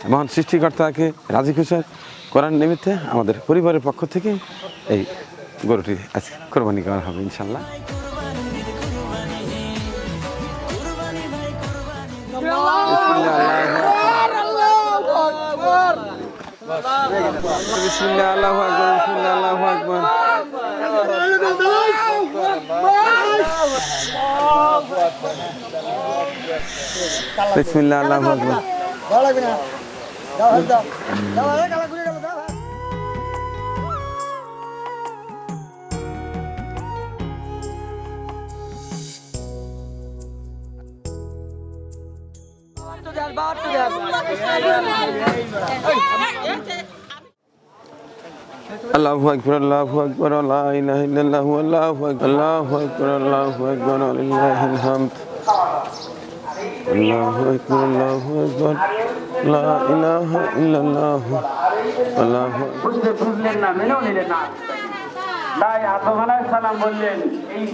মহান সৃষ্টিকর্তাকে রাজি খুশি করার নিমিত্তে আমাদের পরিবারের পক্ষ থেকে এই গরুটি আজকে কোরবানি করা হবে ইনশাল্লাহ বিসমিল্লাহ আল্লাহু আকবার। বিসমিল্লাহ আল্লাহু আকবার আল্লাহু আকবার, লা ইলাহা ইল্লাল্লাহু, আল্লাহু আকবার আল্লাহু আকবার আল্লাহু আকবার লিল্লাহিল হামদ আল্লাহু আকবার আল্লাহু আকবার। লা ইলাহা ইল্লাল্লাহু। আল্লাহু আকবার। বুঝতে বুঝলেন না মেনেও নিলেন না। তাই আদম আলাইহিস সালাম বললেন এই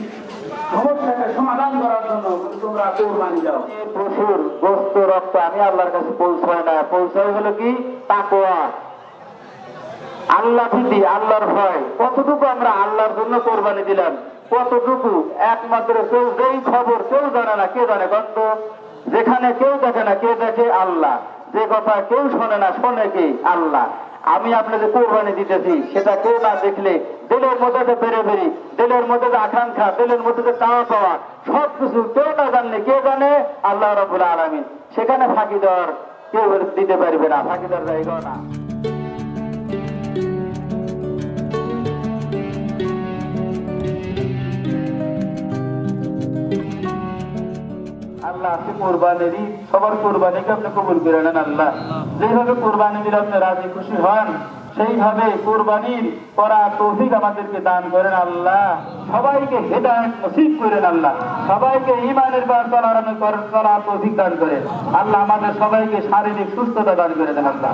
সমস্যাকে সমাধান করার জন্য তোমরা কোরবানি দাও। পশুর গোস্ত রক্ত আমি আল্লাহর কাছে পৌঁছায় না। পৌঁছায় হলো কি? তাকওয়া। আল্লাহ ভীতি আল্লাহর ভয়। কতটুকু আমরা আল্লাহর জন্য কোরবানি দিলাম? কতটুকু? একমাত্র কেউ যেই খবর কেউ জানে না কে জানে কত যেখানে কেউ দেখে না কে দেখে আল্লাহ। যে কথা কেউ শোনে না, শোনে কি? আল্লাহ। আমি আপনাদের কোরবানি দিতেছি, সেটা কেউ না দেখলে দিলের মধ্যে বেড়ে বেরি দিলের মধ্যে যে আকাঙ্ক্ষা, দিলের মধ্যে যে চাওয়া পাওয়া, সব কিছু কেউ না জানলে কে জানে? আল্লাহ রবুল আলমিন। সেখানে ফাঁকি দেওয়ার কেউ দিতে পারবে না, ফাঁকি দেওয়ার জায়গাও না। আপনি কোরবানির সবার কোরবানিকে আপনি কবুল করে নেন আল্লাহ। যেভাবে কোরবানি দিলে আপনি রাজি খুশি হন, সেইভাবে কোরবানির করা তৌফিক আমাদেরকে দান করেন আল্লাহ। সবাইকে হেদায়ত নসিব করেন আল্লাহ। সবাইকে ইমানের বার চলার করার তৌফিক দান করেন। আল্লাহ আমাদের সবাইকে শারীরিক সুস্থতা দান করে দেন আল্লাহ।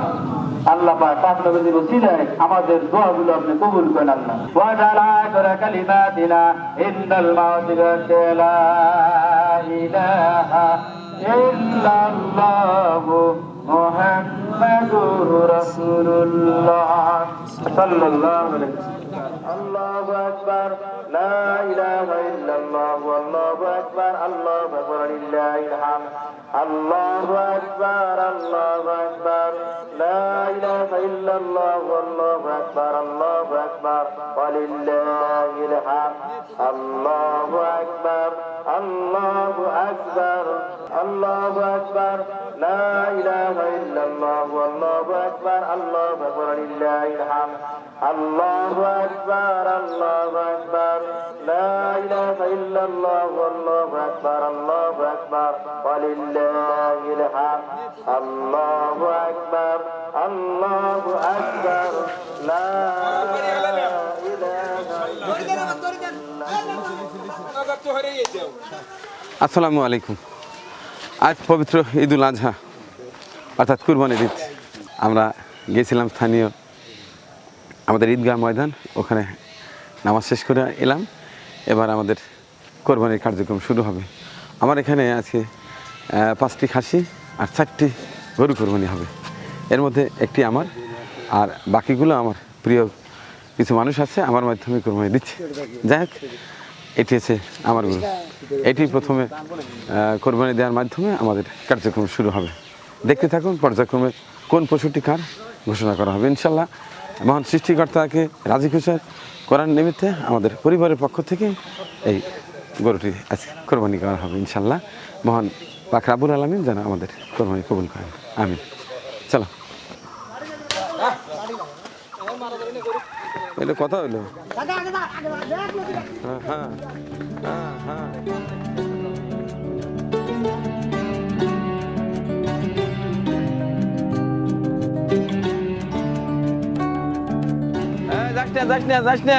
আল্লাহ পাক নবীর ওসিলায় আমাদের দোয়াগুলো আপনি কবুল করেন আল্লাহ। ওয়া জালা করে কালিমাতিনা ইন্নাল মাউতি লা ইলাহা ইল্লাল্লাহু মুহাম্মাদুর রাসূলুল্লাহ। সাল্লাল্লাহু আলাইহি আল্লাহু আকবার লা ইলাহা ইল্লাল্লাহ আল্লাহু আকবার আল্লাহু আকবার লিল্লাহিল হামদ আল্লাহু আকবার আল্লাহু আকবার লা ইলাহা ইল্লাল্লাহ আল্লাহু আকবার আল্লাহু আকবার ওয়ালিল্লাহিল হামদ আল্লাহু আকবার আল্লাহু আকবার আল্লাহু আকবার লা ইলাহা ইল্লাল্লাহ আল্লাহু আকবার আল্লাহু আকবার লিল্লাহিল আল্লাহু আকবার আল্লাহু আকবার। লা ইলাহা ইল্লাল্লাহ, আল্লাহু আকবার আল্লাহু আকবার। ওয়ালিল্লাহিল হামদ আল্লাহু আকবার আল্লাহু আকবার। আসসালামু আলাইকুম। আজ পবিত্র ঈদুল আজহা, অর্থাৎ কুরবানির ঈদ। আমরা গেছিলাম স্থানীয় আমাদের ঈদগাহ ময়দান, ওখানে নামাজ শেষ করে এলাম। এবার আমাদের কোরবানির কার্যক্রম শুরু হবে। আমার এখানে আজকে পাঁচটি খাসি আর চারটি গরু কোরবানি হবে। এর মধ্যে একটি আমার আর বাকিগুলো আমার প্রিয় কিছু মানুষ আছে, আমার মাধ্যমে কোরবানি দিচ্ছে। যাই হোক, এটি হচ্ছে আমার গরু। এটি প্রথমে কোরবানি দেওয়ার মাধ্যমে আমাদের কার্যক্রম শুরু হবে। দেখতে থাকুন, পর্যায়ক্রমে কোন পশুটি কার ঘোষণা করা হবে, ইনশাল্লাহ। মহান সৃষ্টিকর্তাকে রাজি খুশি করার নিমিত্তে আমাদের পরিবারের পক্ষ থেকে এই গরুটি আজকে কোরবানি করা হবে ইনশাল্লাহ মহান পাক রাবুল আলমিন যেন আমাদের কোরবানি কবুল করেন। আমিন। চলো। এলো কথা হইল। হ্যাঁ হ্যাঁ হ্যাঁ। যাস না যাস না যাস না।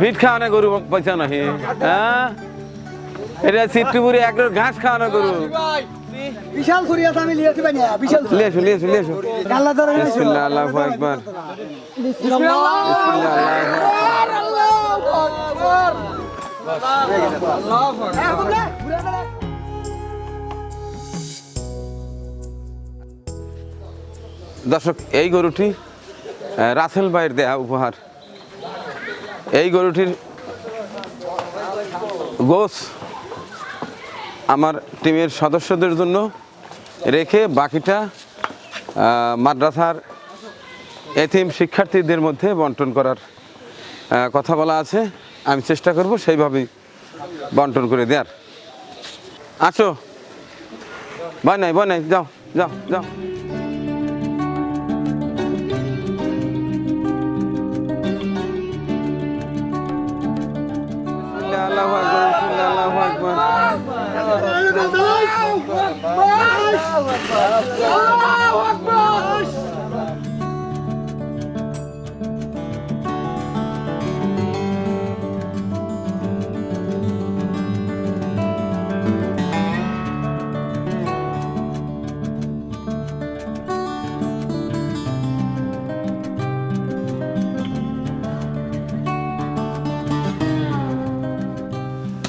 ফিট খাওয়ানো গরু পয়সা নাহি হ্যাঁ? এটা সিট্টুপুরে এক ঘাস খাওয়ানো গরু। বিশাল ছুরি আছে আমি লিয়েছি ভাই বিশাল ছুরি। লিয়ে এসো লিয়ে এসো লিয়ে এসো গাল্লা ধরে বিসমিল্লাহ আল্লাহু আকবার। বিসমিল্লাহ আল্লাহু আকবার। আল্লাহু আকবার। দর্শক, এই গরুটি রাসেল ভাইয়ের দেয়া উপহার। এই গরুটির গোস আমার টিমের সদস্যদের জন্য রেখে বাকিটা মাদ্রাসার এথিম শিক্ষার্থীদের মধ্যে বন্টন করার কথা বলা আছে। আমি চেষ্টা করব সেইভাবেই বন্টন করে দেওয়ার আসো। বয় নাই বয় নাই যাও যাও যাও।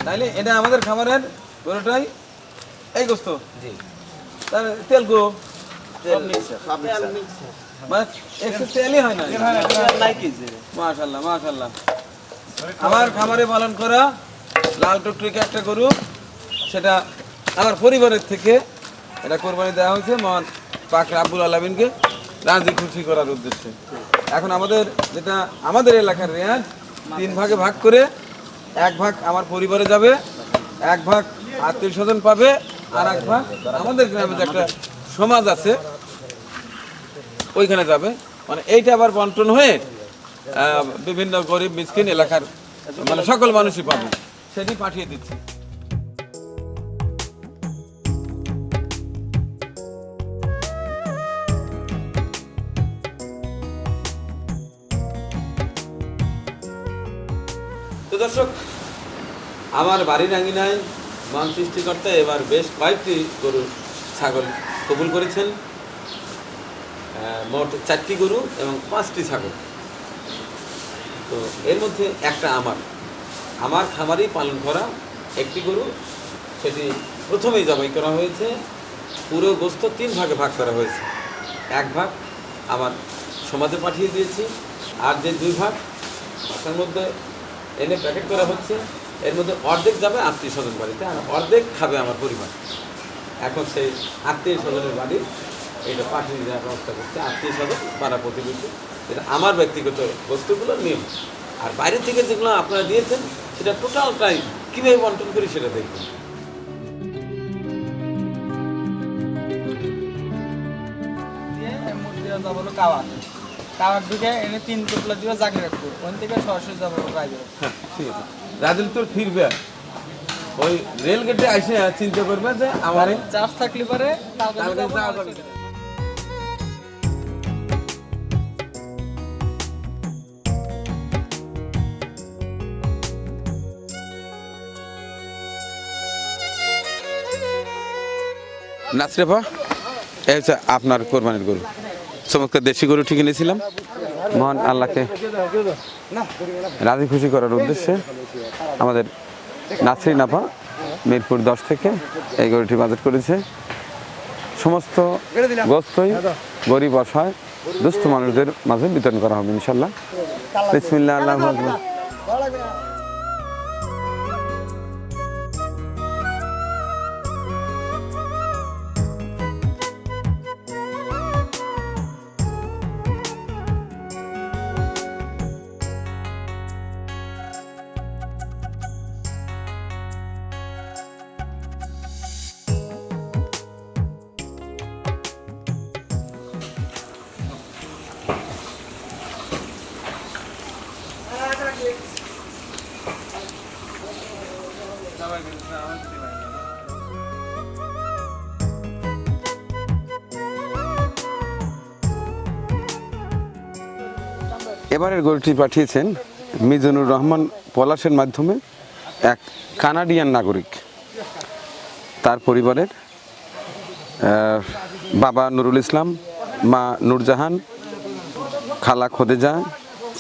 তাইলে এটা আমাদের খাবারের পুরোটাই এই গোস্ত? জি। তার তেল গো। একটু তেলই না। মাশাল্লাহ মাশাল্লাহ। আমার খামারে পালন করা লাল টুকটুকে একটা গরু সেটা আমার পরিবারের থেকে এটা কোরবানি দেওয়া হয়েছে মহান পাক আব্বুল আলমিনকে রাজি খুশি করার উদ্দেশ্যে। এখন আমাদের যেটা আমাদের এলাকার রেয়াজ তিন ভাগে ভাগ করে এক ভাগ আমার পরিবারে যাবে এক ভাগ আত্মীয় স্বজন পাবে আর এক ভাগ আমাদের গ্রামে যে একটা সমাজ আছে, ওইখানে যাবে। মানে এইটা আবার বন্টন হয়ে বিভিন্ন গরিব মিসকিন এলাকার মানে সকল মানুষই পাবে। সেটি পাঠিয়ে দিচ্ছি। দর্শক, আমার বাড়ির আঙ্গিনায় মান সৃষ্টিকর্তা এবার বেশ কয়েকটি গরু ছাগল কবুল করেছেন। মোট চারটি গরু এবং পাঁচটি ছাগল। তো এর মধ্যে একটা আমার। আমার খামারেই পালন করা একটি গরু, সেটি প্রথমেই জবাই করা হয়েছে। পুরো গোস্ত তিন ভাগে ভাগ করা হয়েছে। এক ভাগ আমার সমাজে পাঠিয়ে দিয়েছি। আর যে দুই ভাগ বাসার মধ্যে এনে প্যাকেট করা হচ্ছে। এর মধ্যে অর্ধেক যাবে আত্মীয় স্বজন বাড়িতে আর অর্ধেক খাবে আমার পরিবার। এখন সেই আত্মীয় স্বজনের বাড়ি এটা পাঠিয়ে দেওয়ার ব্যবস্থা করছে। আত্মীয় স্বজন পাড়া প্রতিবেশী এটা আমার ব্যক্তিগত বস্তুগুলো নিয়ম। আর বাইরে থেকে যেগুলো আপনারা দিয়েছেন সেটা টোটাল টোটালটাই কীভাবে বন্টন করি সেটা দেখবেন কাওয়ার কাওয়ার দিকে এনে তিন টুকলা দিয়ে জাগি রাখব। ওখান থেকে সরাসরি যাব হ্যাঁ ঠিক আছে। রাজুল তোর ফিরবে। ওই রেল গেটে এসে চিন্তা করবে যে আমার চার্জ থাকলে পারে। নাসরেফা এই হচ্ছে আপনার কোরবানির গরু। চমৎকার দেশি গরু ঠিক এনেছিলাম মহান আল্লাহকে রাজি খুশি করার উদ্দেশ্যে আমাদের নাসরি নাফা মিরপুর দশ থেকে এই গরুটি বাজেট করেছে। সমস্ত গোস্তই গরিব অসহায় দুস্থ মানুষদের মাঝে বিতরণ করা হবে ইনশাল্লাহ। বিসমিল্লা আল্লাহ এবারের গরুটি পাঠিয়েছেন মিজানুর রহমান পলাশের মাধ্যমে এক কানাডিয়ান নাগরিক। তার পরিবারের বাবা নুরুল ইসলাম, মা নূরজাহান, খালা খোদেজা,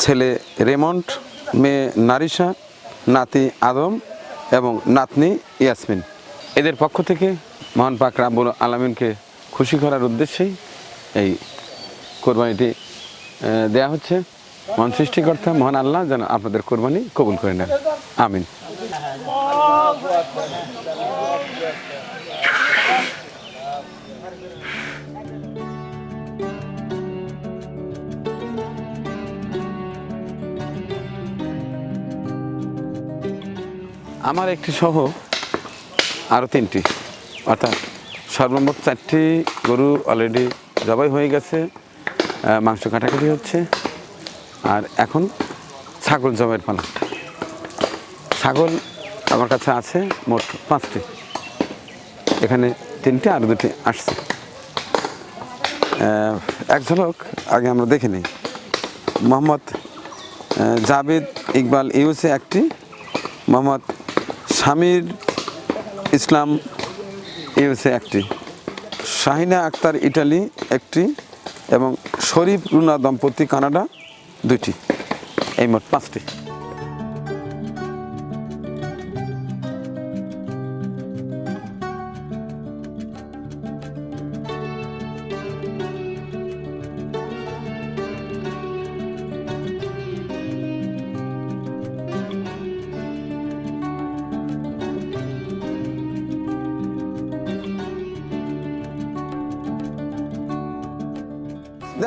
ছেলে রেমন্ড, মেয়ে নারিশা, নাতি আদম এবং নাতনি ইয়াসমিন। এদের পক্ষ থেকে মহান পাক রাব্বুল আলমিনকে খুশি করার উদ্দেশ্যেই এই কোরবানিটি দেয়া হচ্ছে। মহান সৃষ্টিকর্তা, মহান আল্লাহ যেন আপনাদের কোরবানি কবুল করে নেন। আমিন। আমার একটি সহ আরও তিনটি, অর্থাৎ সর্বমোট চারটি গরু অলরেডি জবাই হয়ে গেছে মাংস কাটাকাটি হচ্ছে। আর এখন ছাগল জবাইয়ের পালা। ছাগল আমার কাছে আছে মোট পাঁচটি। এখানে তিনটে আর দুটি আসছে। এক ঝলক আগে আমরা দেখে নিই। মোহাম্মদ জাভেদ ইকবাল ইউসে একটি, মোহাম্মদ শামির ইসলাম ইউএসএ একটি, শাহিনা আক্তার ইটালি একটি এবং শরীফ রুনা দম্পতি কানাডা দুইটি। এই মোট পাঁচটি।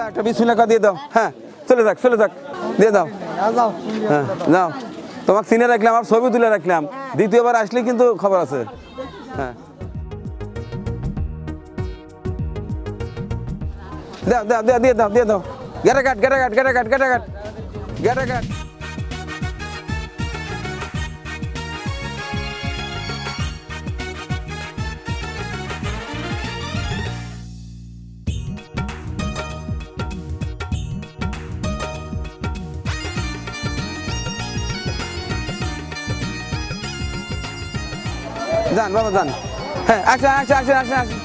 একটা বিসমিল্লাহ দিয়ে দাও। হ্যাঁ। চলে যাক চলে যাক। দিয়ে দাও। হ্যাঁ যাও। তোমাকে চিনে রাখলাম আর ছবি তুলে রাখলাম। দ্বিতীয়বার আসলে কিন্তু খবর আছে। হ্যাঁ। দাও দাও দাও, দিয়ে দাও দিয়ে দাও। গেটা কাট গেটা কাট গেটা কাট গেটা কাট। গেটা কাট। যান বাবা যান হ্যাঁ আসেন আসেন আসেন আসেন।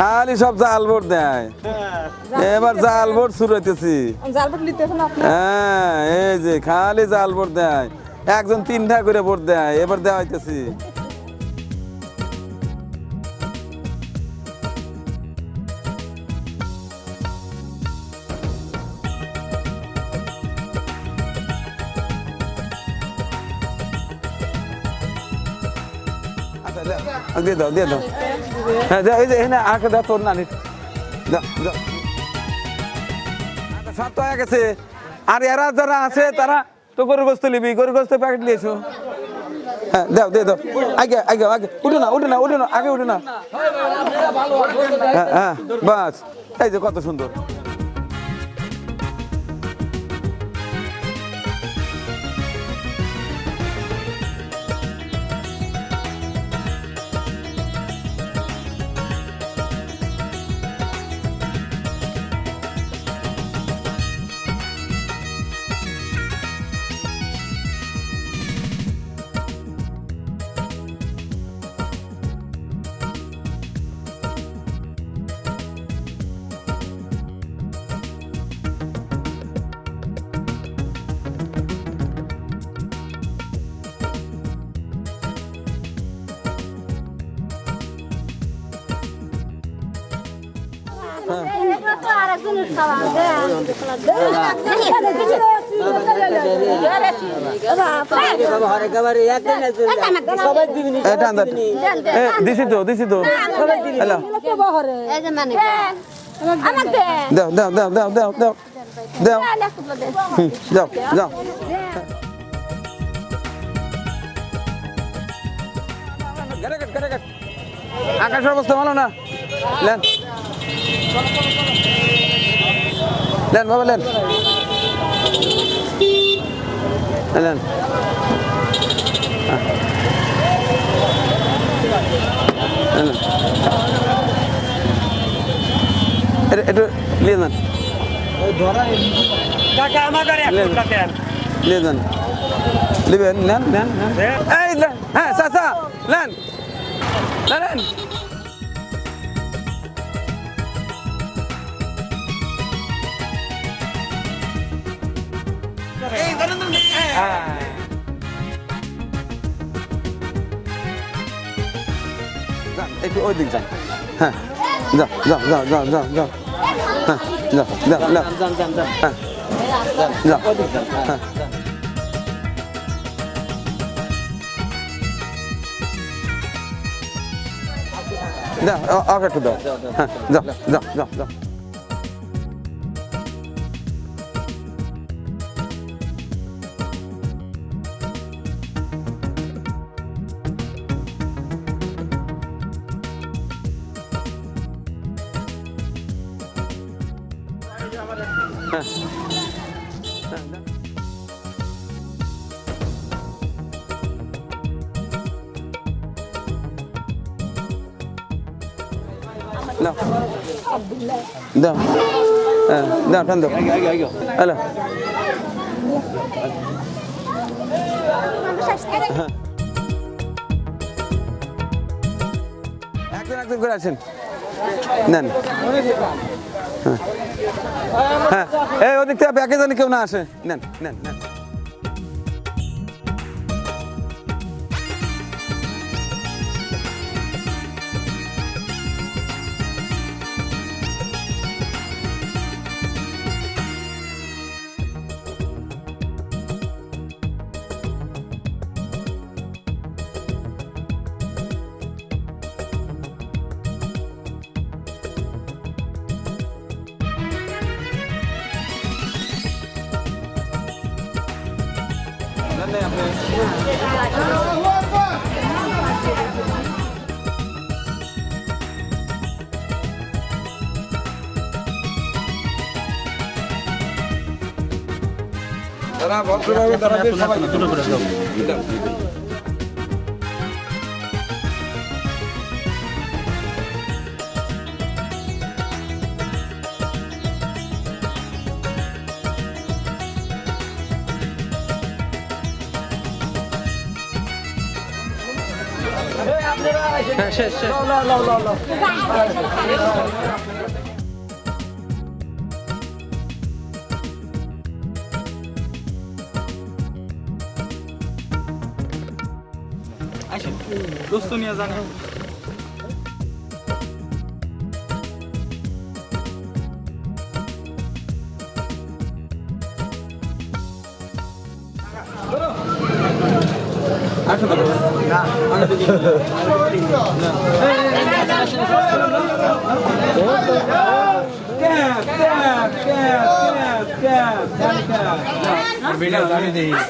খালি সব জাল ভোট দেয়। এবার জাল ভোট আপনি? হ্যাঁ এই যে খালি জাল ভোট দেয়। একজন তিনটা করে ভোট দেয় এবার দেওয়া হইতেছি। আচ্ছা, দিয়ে দাও দিয়ে দাও। হ্যাঁ এই যে এখানে আঁকে দাও তোর দাও আচ্ছা, সব তো আর এরা যারা আছে তারা তো গরু গোস্ত নিবি গরু গোস্ত প্যাকেট নিয়েছো হ্যাঁ দাও দে দাও। আগে আগে আগে। উঠে না উঠে না উঠে না আগে উঠে না। হ্যাঁ হ্যাঁ বাস। এই যে কত সুন্দর। দিছি দিছি। আকাশের অবস্থা ভালো না লেন বাবা লেন। লেন। হ্যাঁ। লেন। এটা একটু নিয়ে যান। নিয়ে যান। নেবেন নেন নেন নেন। হ্যাঁ চাচা লেন লেন। যান একটু ওই দিক যান হ্যাঁ যাও যাও যাও যাও যাও যাও হ্যাঁ যাও যাও হ্যাঁ হ্যাঁ হ্যাঁ দাও। হ্যাঁ দাও, টান দাও। হ্যালো একজন একজন করে আছেন নেন। হ্যাঁ। হ্যাঁ এই ওদিক থেকে ব্যাকে জানি কেউ না আসে। নেন নেন নেন। তারা ভদ্রভাবে দাঁড়াবে সবাই আসেন। দোস্ত নিয়ে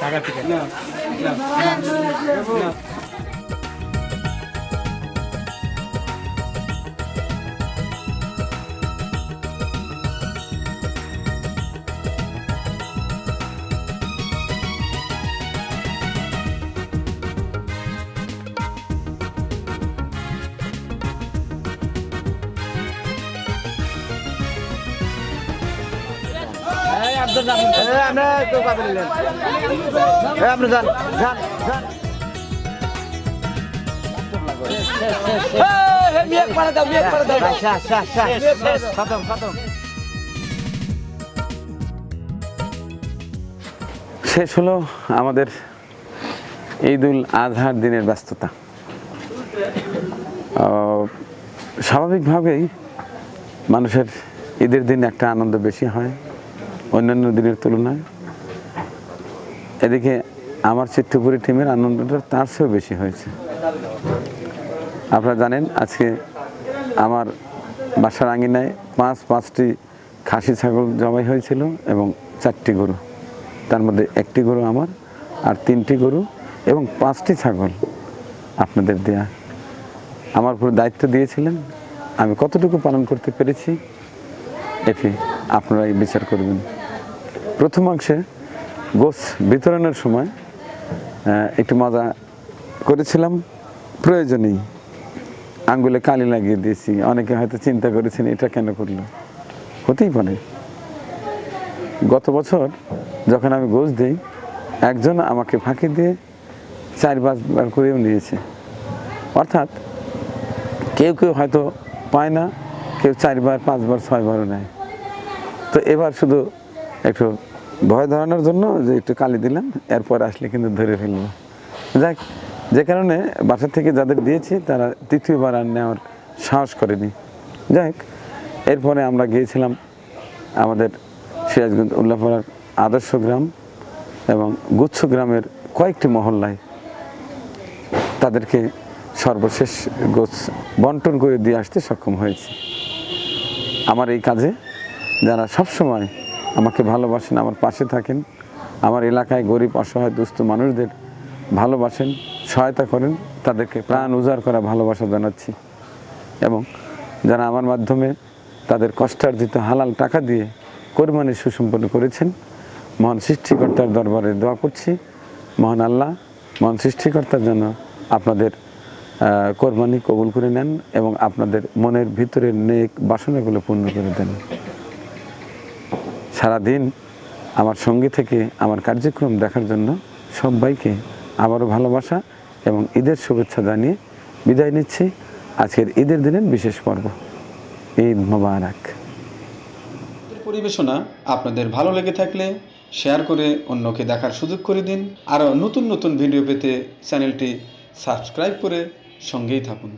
টাকা থেকে না যান শেষ হলো আমাদের ঈদুল আজহার দিনের ব্যস্ততা। স্বাভাবিকভাবেই মানুষের ঈদের দিন একটা আনন্দ বেশি হয়। অন্যান্য দিনের তুলনায়। এদিকে আমার চিত্তপুরি টিমের আনন্দটা তার চেয়েও বেশি হয়েছে। আপনারা জানেন, আজকে আমার বাসার আঙিনায় পাঁচ, পাঁচটি খাসি ছাগল জবাই হয়েছিল এবং চারটি গরু। তার মধ্যে একটি গরু আমার আর তিনটি গরু এবং পাঁচটি ছাগল আপনাদের দেয়া। আমার পুরো দায়িত্ব দিয়েছিলেন। আমি কতটুকু পালন করতে পেরেছি, এটি আপনারাই বিচার করবেন। প্রথম অংশে গোস বিতরণের সময় একটু মজা করেছিলাম। প্রয়োজনেই আঙ্গুলে কালি লাগিয়ে দিয়েছি। অনেকে হয়তো চিন্তা করেছেন, এটা কেন করল? হতেই পারে। গত বছর যখন আমি গোস দিই, একজন আমাকে ফাঁকি দিয়ে চার পাঁচবার করেও নিয়েছে। অর্থাৎ কেউ কেউ হয়তো পায় না, কেউ চারবার, পাঁচবার, ছয়বারও নেয়। তো এবার শুধু একটু ভয় ধরানোর জন্য যে একটু কালি দিলাম, এরপর আসলে কিন্তু ধরে ফেলব। যাক, যে কারণে বাসা থেকে যাদের দিয়েছি, তারা তৃতীয়বার আর নেওয়ার সাহস করেনি। যাই এরপরে আমরা গিয়েছিলাম আমাদের সিরাজগঞ্জ উল্লাপাড়ার আদর্শ গ্রাম এবং গুচ্ছ গ্রামের কয়েকটি মহল্লায় তাদেরকে সর্বশেষ গোছ বন্টন করে দিয়ে আসতে সক্ষম হয়েছে। আমার এই কাজে যারা সবসময় আমাকে ভালোবাসেন, আমার পাশে থাকেন। আমার এলাকায় গরিব, অসহায়, দুস্থ মানুষদের ভালোবাসেন, সহায়তা করেন, তাদেরকে প্রাণ উজাড় করা ভালোবাসা জানাচ্ছি। এবং যারা আমার মাধ্যমে তাদের কষ্টার্জিত হালাল টাকা দিয়ে কোরবানি সুসম্পন্ন করেছেন, মহান সৃষ্টিকর্তার দরবারে দোয়া করছি। মহান আল্লাহ, মহান সৃষ্টিকর্তার জন্য আপনাদের কোরবানি কবুল করে নেন এবং আপনাদের মনের ভিতরের নেক বাসনাগুলো পূর্ণ করে দেন। সারাদিন আমার সঙ্গে থেকে আমার কার্যক্রম দেখার জন্য সবাইকে আবারও ভালোবাসা এবং ঈদের শুভেচ্ছা জানিয়ে বিদায় নিচ্ছি। আজকের ঈদের দিনের বিশেষ পর্ব। ঈদ মোবারক। পরিবেশনা আপনাদের ভালো লেগে থাকলে শেয়ার করে অন্যকে দেখার সুযোগ করে দিন। আরও নতুন নতুন ভিডিও পেতে চ্যানেলটি সাবস্ক্রাইব করে সঙ্গেই থাকুন।